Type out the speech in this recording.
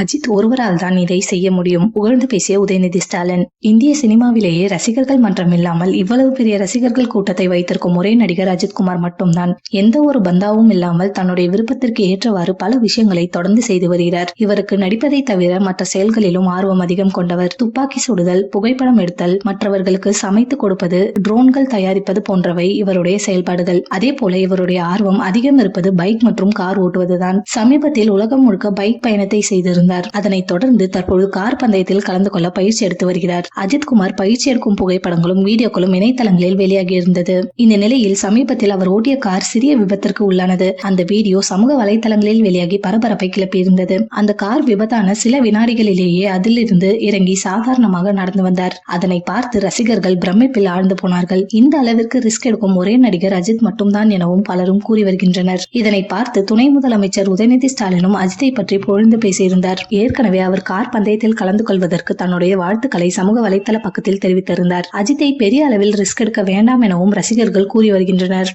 அஜித் ஒருவரால் தான் இதை செய்ய முடியும். புகழ்ந்து பேசிய உதயநிதி ஸ்டாலின் இந்திய சினிமாவிலேயே ரசிகர்கள் மன்றம் இல்லாமல் இவ்வளவு பெரிய ரசிகர்கள் கூட்டத்தை வைத்திருக்கும் ஒரே நடிகர் அஜித்குமார் மட்டும்தான். எந்த ஒரு பந்தாவும் இல்லாமல் தன்னுடைய விருப்பத்திற்கு ஏற்றவாறு பல விஷயங்களை தொடர்ந்து செய்து வருகிறார். இவருக்கு நடிப்பதை தவிர மற்ற செயல்களிலும் ஆர்வம் அதிகம் கொண்டவர் துப்பாக்கி சுடுதல் புகைப்படம் எடுத்தல் மற்றவர்களுக்கு சமைத்து கொடுப்பது ட்ரோன்கள் தயாரிப்பது போன்றவை இவருடைய செயல்பாடுகள். அதே போல இவருடைய ஆர்வம் அதிகம் இருப்பது பைக் மற்றும் கார் ஓட்டுவதுதான். சமீபத்தில் உலகம் முழுக்க பைக் பயணத்தை செய்திருந்தார் அதனைத் தொடர்ந்து தற்போது கார் பந்தயத்தில் கலந்து கொள்ள பயிற்சி எடுத்து வருகிறார். அஜித்குமார் பயிற்சி எடுக்கும் புகைப்படங்களும் வீடியோக்களும் இணையதளங்களில் வெளியாகி இருந்தது இந்த நிலையில் சமீபத்தில் அவர் ஓட்டிய கார் சிறிய விபத்திற்கு உள்ளானது. அந்த வீடியோ சமூக வலைதளங்களில் வெளியாகி பரபரப்பை கிளப்பியிருந்தது. அந்த கார் விபத்தான சில வினாடிகளிலேயே அதிலிருந்து இறங்கி சாதாரணமாக நடந்து வந்தார். அதனை பார்த்து ரசிகர்கள் பிரமிப்பில் ஆழ்ந்து போனார்கள். இந்த அளவிற்கு ரிஸ்க் எடுக்கும் ஒரே நடிகர் அஜித் மட்டும்தான் எனவும் பலரும் கூறி வருகின்றனர். இதனை பார்த்து துணை முதலமைச்சர் உதயநிதி ஸ்டாலினும் அஜித்தை பற்றி புகழ்ந்து பேசியிருந்தார். ஏற்கனவே அவர் கார் பந்தயத்தில் கலந்து கொள்வதற்கு தன்னுடைய வாழ்த்துக்களை சமூக வலைதள பக்கத்தில் தெரிவித்திருந்தார். அஜித்தை பெரிய அளவில் ரிஸ்க் எடுக்க வேண்டாம் எனவும் ரசிகர்கள் கூறி வருகின்றனர்.